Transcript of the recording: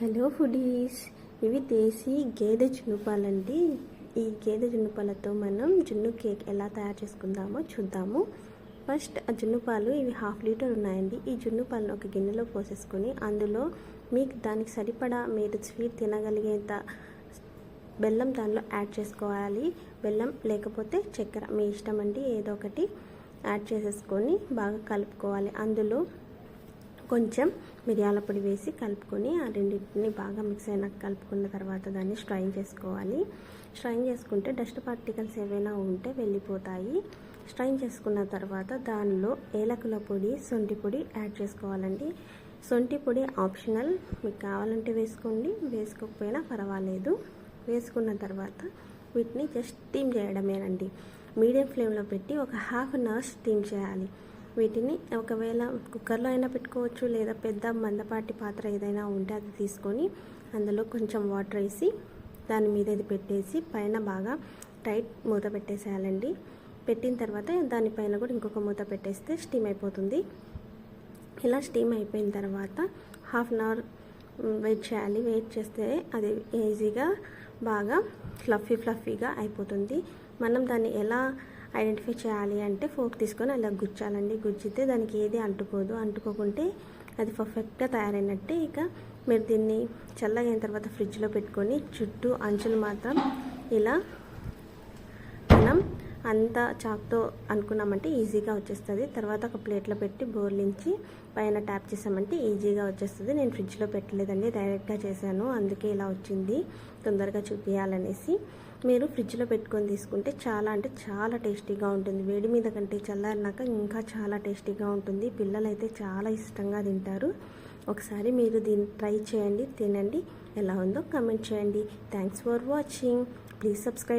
Hello foodies ఇవి దేశీ గేదె జున్నుపాలండి. ఈ గేదె జున్నుపాలతో మనం జున్ను కేక్ ఎలా తయారు చేసుకుందామో చూద్దాము. ఫస్ట్ ఆ జున్నుపాలు ఇవి హాఫ్ లీటర్ ఉన్నాయండి. ఈ జున్నుపాలను ఒక గిన్నెలో పోసేసుకొని అందులో మీకు దానికి సరిపడా మీరు స్వీట్ తినగలిగేంత బెల్లం దానిలో యాడ్ చేసుకోవాలి. బెల్లం లేకపోతే చక్కెర మీ ఇష్టం అండి ఏదో ఒకటి యాడ్ చేసేసుకొని బాగా కలుపుకోవాలి. అందులో కొంచెం మిరియాల పొడి వేసి కలుపుకొని ఆ రెండింటిని బాగా మిక్స్ అయినాక కలుపుకున్న తర్వాత దాన్ని స్ట్రైన్ చేసుకోవాలి. స్ట్రైన్ చేసుకుంటే డస్ట్ పార్టికల్స్ ఏవైనా ఉంటే వెళ్ళిపోతాయి. స్ట్రైన్ చేసుకున్న తర్వాత దానిలో ఏలకుల పొడి సొంటి పొడి యాడ్ చేసుకోవాలండి. సొంటి పొడి ఆప్షనల్. మీకు కావాలంటే వేసుకోండి. వేసుకోకపోయినా పర్వాలేదు. వేసుకున్న తర్వాత వీటిని జస్ట్ స్టీమ్ చేయడమేనండి. మీడియం ఫ్లేమ్లో పెట్టి ఒక హాఫ్ అన్ అవర్ స్టీమ్ చేయాలి. వీటిని ఒకవేళ కుక్కర్లో అయినా పెట్టుకోవచ్చు లేదా పెద్ద మందపాటి పాత్ర ఏదైనా ఉంటే అది తీసుకొని అందులో కొంచెం వాటర్ వేసి దాని మీద ఇది పెట్టేసి పైన బాగా టైట్ మూత పెట్టేసేయాలండి. పెట్టిన తర్వాత దానిపైన కూడా ఇంకొక మూత పెట్టేస్తే స్టీమ్ అయిపోతుంది. ఇలా స్టీమ్ అయిపోయిన తర్వాత హాఫ్ అన్ అవర్ వెయిట్ చేయాలి. వెయిట్ చేస్తే అది ఈజీగా బాగా ఫ్లఫీ ఫ్లఫీగా అయిపోతుంది. మనం దాన్ని ఎలా ఐడెంటిఫై చేయాలి అంటే ఫోక్ తీసుకొని అలా గుచ్చాలండి. గుచ్చితే దానికి ఏది అంటుకోదు. అంటుకోకుంటే అది పర్ఫెక్ట్గా తయారైనట్టే. ఇక మీరు దీన్ని చల్లగైన తర్వాత ఫ్రిడ్జ్లో పెట్టుకొని చుట్టూ అంచులు మాత్రం ఇలా అంత చాక్తో అనుకున్నామంటే ఈజీగా వచ్చేస్తుంది. తర్వాత ఒక ప్లేట్లో పెట్టి బోర్లించి పైన ట్యాప్ చేసామంటే ఈజీగా వచ్చేస్తుంది. నేను ఫ్రిడ్జ్లో పెట్టలేదండి డైరెక్ట్గా చేశాను. అందుకే ఇలా వచ్చింది. తొందరగా చూపించాలనేసి మీరు ఫ్రిడ్జ్లో పెట్టుకొని తీసుకుంటే చాలా అంటే చాలా టేస్టీగా ఉంటుంది. వేడి మీద కంటే చల్లారినాక ఇంకా చాలా టేస్టీగా ఉంటుంది. పిల్లలు అయితే చాలా ఇష్టంగా తింటారు. ఒకసారి మీరు దీన్ని ట్రై చేయండి తినండి. ఎలా ఉందో కమెంట్ చేయండి. Thanks for watching. Please subscribe